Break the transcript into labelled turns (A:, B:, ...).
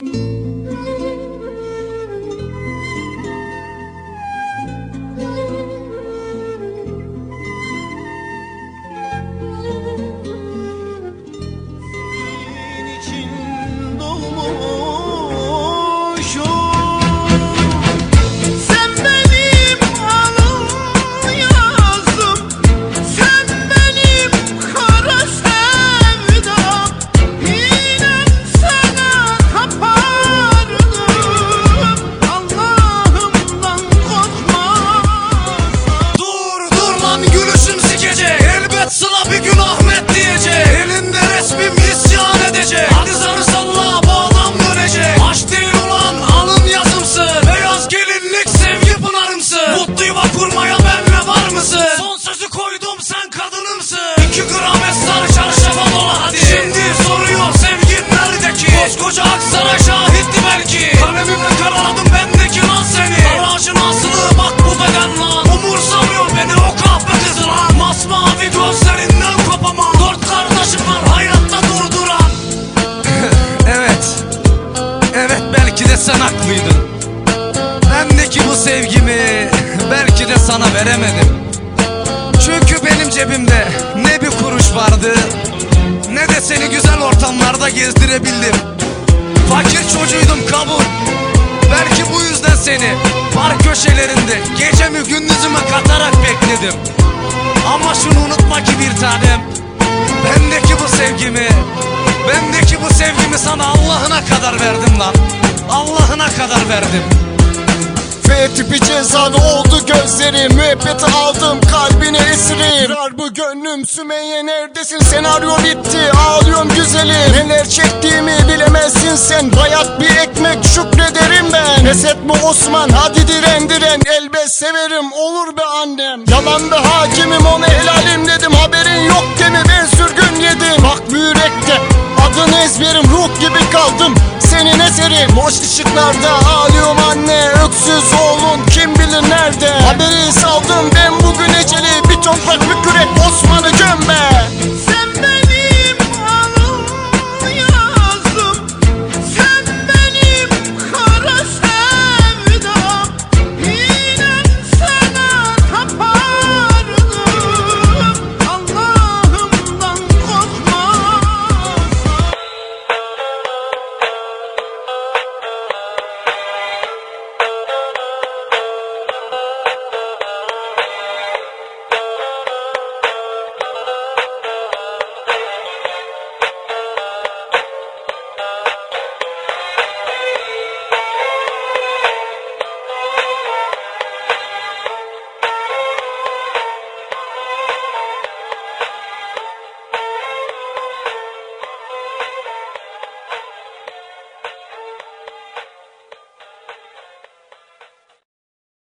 A: Senin sen
B: haklıydın. Bendeki bu sevgimi belki de sana veremedim. Çünkü benim cebimde ne bir kuruş vardı Ne de seni güzel ortamlarda gezdirebildim. Fakir çocuğuydum kabul. Belki bu yüzden seni park köşelerinde Gecemi gündüzüme katarak bekledim. Ama şunu unutma ki bir tanem Bendeki bu sevgimi Bendeki bu sevgimi sana Allah'ına kadar verdim lan Allah'ına kadar verdim.
C: F tipi cezalı oldu gözlerim Müebbeti aldım kalbine esirim Rar bu gönlüm Sümeyye neredesin? Senaryo bitti ağlıyorum güzelim. Neler çektiğimi bilemezsin sen. Bayat bir ekmek şükrederim ben. Pes etme Osman hadi diren diren. Elbet severim olur be annem. Yalan be hakimim onu helalim dedim. Haberin yok demi ben sürgün ezberim Ruh gibi kaldım. Senin eserin Boş ışıklarda. Ağlıyorum anne Öksüz oğlun kim bilir nerede? Haberi saldım ben bugün eceli. Bir toprak bir kürek Osman'ı